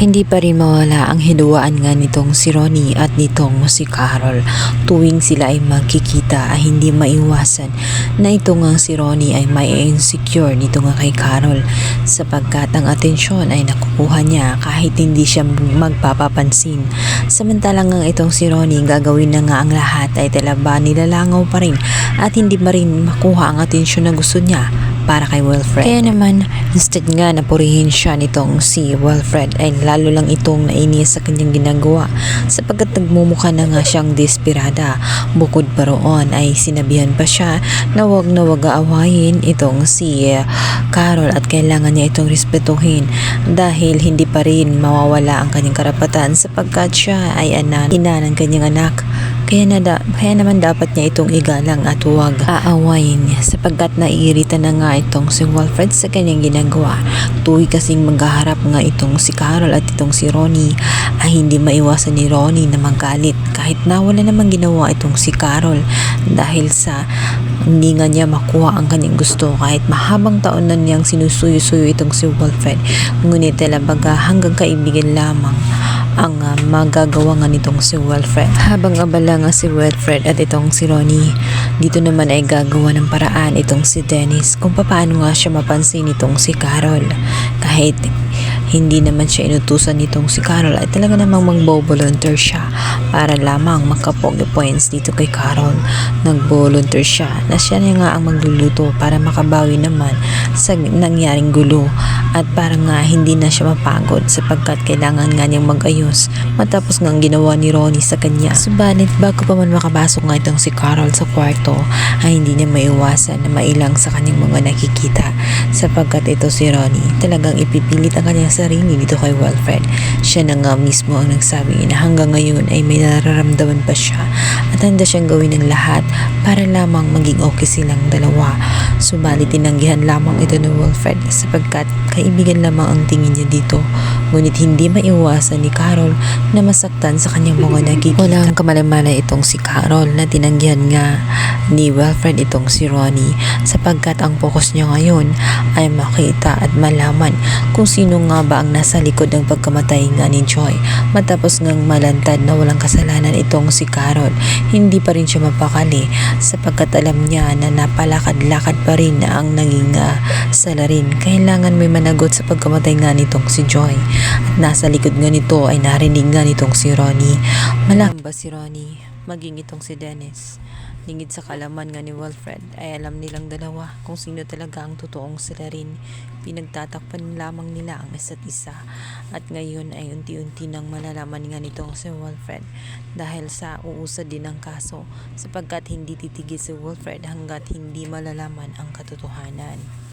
Hindi pa rin mawala ang hinuwaan nga nitong si Ronnie at nitong si Carol. Tuwing sila ay magkikita ay hindi maiwasan na ito nga si Ronnie ay may insecure nito nga kay Carol sapagkat ang atensyon ay nakukuha niya kahit hindi siya magpapapansin. Samantalang nga itong si Ronnie gagawin na nga ang lahat ay talaba nilalangaw pa rin at hindi pa rin makuha ang atensyon na gusto niya para kay Wilfred. Kaya naman, instead nga na purihin siya nitong si Wilfred ay lalo lang itong nainis sa kanyang ginagawa sapagkat nagmumukha na nga siyang desperada. Bukod pa roon ay sinabihan pa siya na wag na wag aawayin itong si eh, Carol at kailangan niya itong respetuhin dahil hindi pa rin mawawala ang kanyang karapatan sapagkat siya ay anak, ina ng kanyang anak. Kaya, na da, kaya naman dapat niya itong igalang at huwag aawayin sapagkat naiirita na nga itong si Wilfred sa kanyang ginagawa. Tuwi kasing maghaharap nga itong si Carol at itong si Ronnie ay hindi maiwasan ni Ronnie na magalit kahit na wala namang ginawa itong si Carol dahil sa hindi nga niya makuha ang kanyang gusto kahit mahabang taon na niyang sinusuyo-suyo itong si Wilfred. Ngunit talaga hanggang kaibigan lamang ang uh, magagawa nga nitong si Wilfred. Habang abala nga si Wilfred at itong si Ronnie, dito naman ay gagawa ng paraan itong si Dennis kung paano nga siya mapansin itong si Carol. Kahit hindi naman siya inutusan nitong si Carol ay talaga namang magbo-volunteer siya para lamang makapogi points dito kay Carol. Nag-volunteer siya na siya na nga ang magluluto para makabawi naman sa nangyaring gulo at para nga hindi na siya mapagod sapagkat kailangan nga niyang mag-ayos matapos nga ang ginawa ni Ronnie sa kanya. Subalit bago pa man makabasok nga itong si Carol sa kwarto ay hindi niya maiwasan na mailang sa kanyang mga nakikita sapagkat ito si Ronnie talagang ipipilit ang kanyang sarili dito kay Wilfred. Siya na nga mismo ang nagsabi na hanggang ngayon ay may nararamdaman pa siya at handa siyang gawin ng lahat para lamang maging okay silang dalawa. Subalit tinanggihan lamang ito ni Wilfred sapagkat kaibigan lamang ang tingin niya dito. Ngunit hindi maiwasan ni Carol na masaktan sa kanyang mga nakikita. Walang kamalay-malay itong si Carol na tinanggihan nga ni Wilfred itong si Ronnie sapagkat ang focus niya ngayon ay makita at malaman kung sino nga ba ang nasa likod ng pagkamatay nga ni Joy. Matapos ngang malantad na walang kasalanan itong si Carol, hindi pa rin siya mapakali sapagkat alam niya na napalakad-lakad pa rin na ang naging uh, salarin. Kailangan may managot sa pagkamatay nga nitong si Joy. At nasa likod nga nito ay narinig nga nitong si Ronnie. Malang ba si Ronnie? Maging itong si Dennis. Lingid sa kalaman nga ni Wilfred ay alam nilang dalawa kung sino talaga ang totoong sila rin. Pinagtatakpan lamang nila ang isa't isa. At ngayon ay unti-unti nang malalaman nga nitong si Wilfred dahil sa uusad din ang kaso sapagkat hindi titigil si Wilfred hanggat hindi malalaman ang katotohanan.